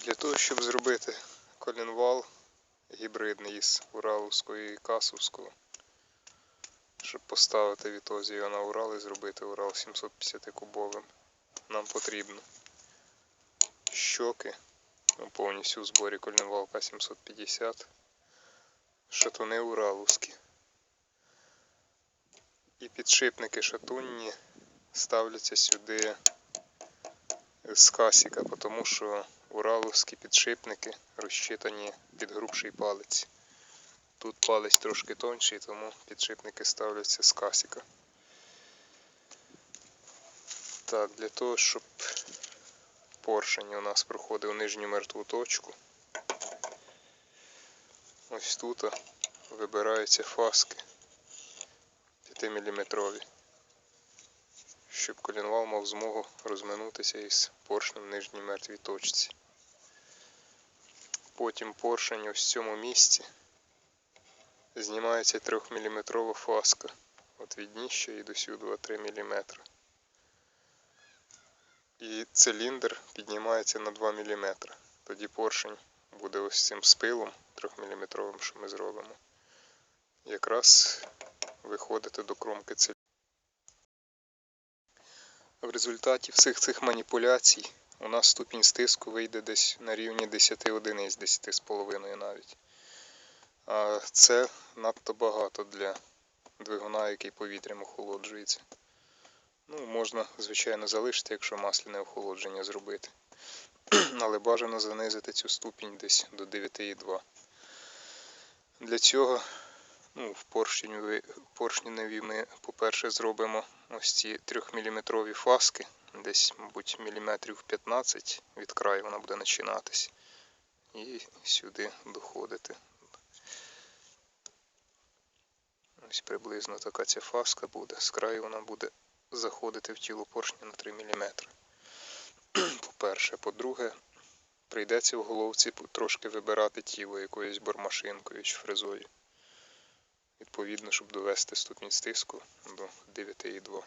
Для того, щоб зробити колінвал гібридний із Ураловського і Касовського, щоб поставити відтоді його на Урал і зробити Урал 750 кубовим, нам потрібно щоки, ну, повністю у зборі колінвал К750, шатуни Ураловські. І підшипники шатунні ставляться сюди з касіка, тому що ураловські підшипники розчитані під грубший палець. Тут палець трошки тонший, тому підшипники ставляться з касіка. Так, для того, щоб поршень у нас проходив нижню мертву точку. Ось тут вибираються фаски 5-мм, щоб колінвал мав змогу розминутися із поршнем в нижній мертвій точці. Потім поршень ось в цьому місці знімається 3-мм фаска. От від дніща і до сюди 3 мм. І циліндр піднімається на 2 мм. Тоді поршень буде ось цим спилом 3-мм, що ми зробимо. Якраз виходити до кромки циліндра. В результаті всіх цих маніпуляцій у нас ступінь стиску вийде десь на рівні 10 одиниць, 10,5 навіть. А це надто багато для двигуна, який повітрям охолоджується. Ну, можна, звичайно, залишити, якщо масляне охолодження зробити. Але бажано занизити цю ступінь десь до 9,2. Для цього ну, в поршневі, ми, по-перше, зробимо ось ці 3-мм фаски, десь, мабуть, міліметрів 15 від краю вона буде починатись. І сюди доходити. Ось приблизно така ця фаска буде. З краю вона буде заходити в тіло поршня на 3 мм. По-перше, по-друге, прийдеться в головці трошки вибирати тіло якоюсь бормашинкою чи фрезою. Відповідно, щоб довести ступінь стиску до 9,2.